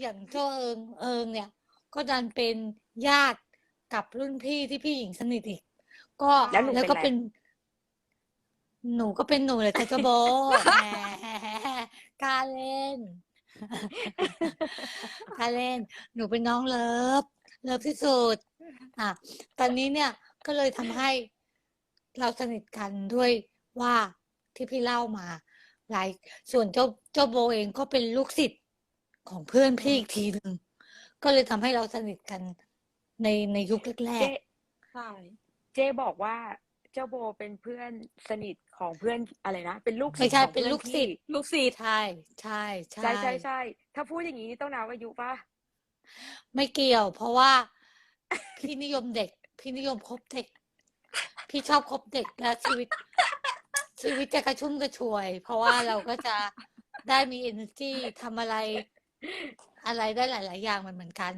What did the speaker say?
อย่างเจ้าเอิงเอิงเนี่ย ก็ดันเป็นญาติกับรุ่นพี่ที่พี่หญิงสนิทอีก ก็แล้วหนูแล้วก็เป็นอะไรเป็นหนูก็เป็นหนูเลยแต่จะโบแหมกล้าเล่น กล้าเล่น หนูเป็นน้องเลิฟ เลิฟที่สุด อะ ตอนนี้เนี่ยก็เลยทำให้เราสนิทกันด้วยว่าที่พี่เล่ามา หลายส่วนเจ้าเจ้าโบเองก็เป็นลูกศิษย์ ของเพื่อนพี่อีกทีหนึ่งก็เลยทำให้เราสนิทกันในในยุคแรเจ๊กใช่เจ๊บอกว่าเจ้าโบเป็นเพื่อนสนิทของเพื่อนอะไรนะ เป็นลูกๆศิไม่ษย์ใช่ของเป็นเพื่อนลูกศิษพี่ย์ลูกศิษย์ใช่ใช่ใช่ ใช่ใช่ใช่ถ้าพูดอย่างนี้ต้องนับอายุป่ะไม่เกี่ยว เพราะว่า พี่นิยมเด็ก พี่นิยมคบเด็ก พี่ชอบคบเด็กและชีวิต ชีวิตจะกระชุ่มกระชวย เพราะว่าเราก็จะได้มี energy ทำอะไร อะไรได้หลาย ๆ อย่างมันเหมือนกัน